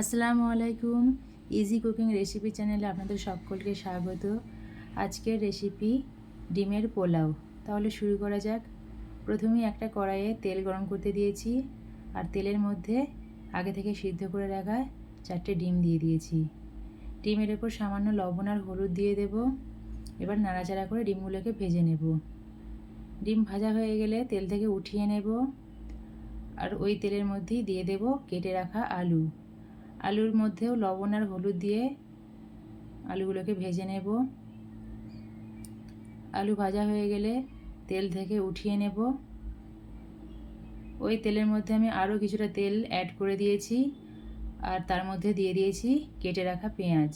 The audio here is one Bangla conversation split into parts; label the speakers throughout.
Speaker 1: আসসালামু আলাইকুম। ইজি কুকিং রেসিপি চ্যানেলে আপনাদের সকলকে স্বাগত। আজকের রেসিপি ডিমের পোলাও। তাহলে শুরু করা যাক। প্রথমেই একটা কড়াইয়ে তেল গরম করতে দিয়েছি আর তেলের মধ্যে আগে থেকে সিদ্ধ করে রাখা চারটে ডিম দিয়ে দিয়েছি। ডিমের ওপর সামান্য লবণ আর হলুদ দিয়ে দেব। এবার নাড়াচাড়া করে ডিমগুলোকে ভেজে নেব। ডিম ভাজা হয়ে গেলে তেল থেকে উঠিয়ে নেব। আর ওই তেলের মধ্যেই দিয়ে দেব কেটে রাখা আলু। আলুর মধ্যেও লবণ আর হলুদ দিয়ে আলুগুলোকে ভেজে নেব। আলু ভাজা হয়ে গেলে তেল থেকে উঠিয়ে নেব। ওই তেলের মধ্যে আমি আরও কিছুটা তেল অ্যাড করে দিয়েছি আর তার মধ্যে দিয়ে দিয়েছি কেটে রাখা পেঁয়াজ।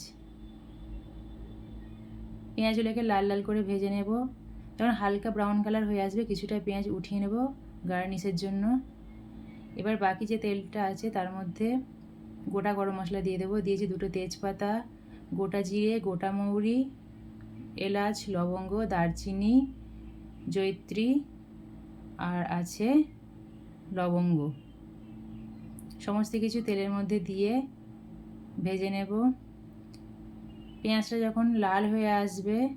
Speaker 1: পেঁয়াজগুলোকে লাল লাল করে ভেজে নেব। যখন হালকা ব্রাউন কালার হয়ে আসবে, কিছুটা পেঁয়াজ উঠিয়ে নেব গার্নিশের জন্য। এবার বাকি যে তেলটা আছে তার মধ্যে গোটা গরম মশলা দিয়ে দেবো। দিয়েছি দুটো তেজপাতা, গোটা জিরে, গোটা মৌরি, এলাচ, লবঙ্গ, দারচিনি জৈত্রী আর আছে লবঙ্গ। সমস্ত কিছু তেলের মধ্যে দিয়ে ভেজে নেব। পেঁয়াজটা যখন লাল হয়ে আসবে,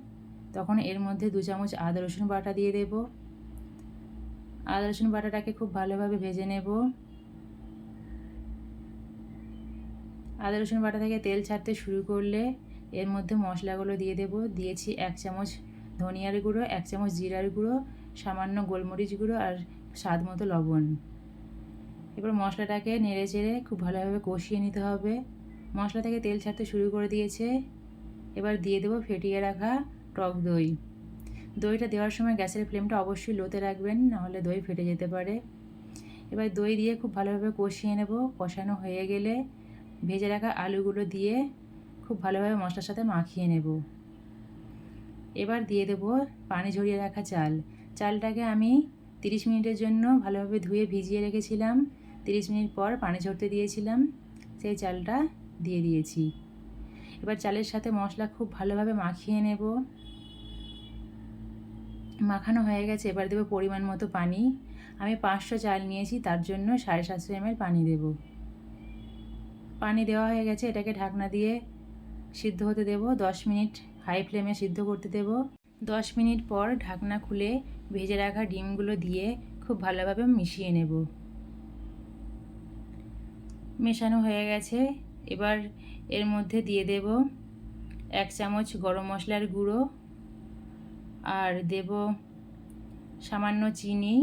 Speaker 1: তখন এর মধ্যে দু চামচ আদা রসুন বাটা দিয়ে দেব। আদা রসুন বাটাটাকে খুব ভালোভাবে ভেজে নেব। আদা, রসুন বাটা থেকে তেল ছাড়তে শুরু করলে এর মধ্যে মশলাগুলো দিয়ে দেব। দিয়েছি এক চামচ ধনিয়ার গুঁড়ো, এক চামচ জিরার গুঁড়ো, সামান্য গোলমরিচ গুঁড়ো আর স্বাদ মতো লবণ। এবার মশলাটাকে নেড়ে চেড়ে খুব ভালোভাবে কষিয়ে নিতে হবে। মশলা থেকে তেল ছাড়তে শুরু করে দিয়েছে। এবার দিয়ে দেবো ফেটিয়ে রাখা টক দই। দইটা দেওয়ার সময় গ্যাসের ফ্লেমটা অবশ্যই লোতে রাখবেন নাহলে দই ফেটে যেতে পারে। এবার দই দিয়ে খুব ভালোভাবে কষিয়ে নেব। কষানো হয়ে গেলে ভেজে রাখা আলুগুলো দিয়ে খুব ভালোভাবে মশলার সাথে মাখিয়ে নেব। এবার দিয়ে দেব পানি ঝরিয়ে রাখা চাল। চালটাকে আমি তিরিশ মিনিটের জন্য ভালোভাবে ধুয়ে ভিজিয়ে রেখেছিলাম। তিরিশ মিনিট পর পানি ঝরতে দিয়েছিলাম, সেই চালটা দিয়ে দিয়েছি। এবার চালের সাথে মশলা খুব ভালোভাবে মাখিয়ে নেব। মাখানো হয়ে গেছে, এবার দেবো পরিমাণ মতো পানি। আমি পাঁচশো চাল নিয়েছি, তার জন্য সাড়ে সাতশো এমএল পানি দেবো। পানি দেওয়া হয়ে গেছে, এটাকে ঢাকনা দিয়ে সিদ্ধ হতে দেব। দশ মিনিট হাই ফ্লেমে সিদ্ধ করতে দেব। দশ মিনিট পর ঢাকনা খুলে ভেজে রাখা ডিমগুলো দিয়ে খুব ভালোভাবে মিশিয়ে নেব। মেশানো হয়ে গেছে। এবার এর মধ্যে দিয়ে দেব এক চামচ গরম মশলার গুঁড়ো আর দেব সামান্য চিনি।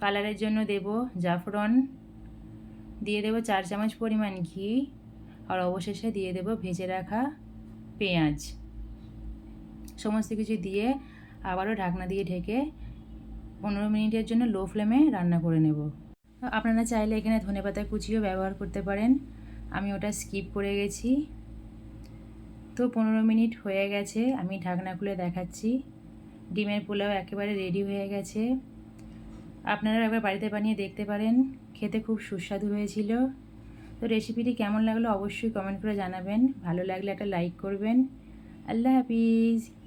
Speaker 1: কালারের জন্য দেব জাফরন। দিয়ে দেবো চার চামচ পরিমাণ ঘি আর অবশেষে দিয়ে দেবো ভেজে রাখা পেঁয়াজ। সমস্ত কিছু দিয়ে আবারও ঢাকনা দিয়ে ঢেকে পনেরো মিনিটের জন্য লো ফ্লেমে রান্না করে নেব। আপনারা চাইলে এখানে ধনেপাতা কুচিও ব্যবহার করতে পারেন। আমি ওটা স্কিপ করে গেছি। তো পনেরো মিনিট হয়ে গেছে, আমি ঢাকনা খুলে দেখাচ্ছি। ডিমের পোলাও একেবারে রেডি হয়ে গেছে। আপনারা একবার বাড়িতে বানিয়ে দেখতে পারেন। খেতে খুব সুস্বাদু হয়েছিল। তো রেসিপিটি কেমন লাগল অবশ্যই কমেন্ট করে জানাবেন। ভালো লাগলে একটা লাইক করবেন। আল্লাহ হাফিজ।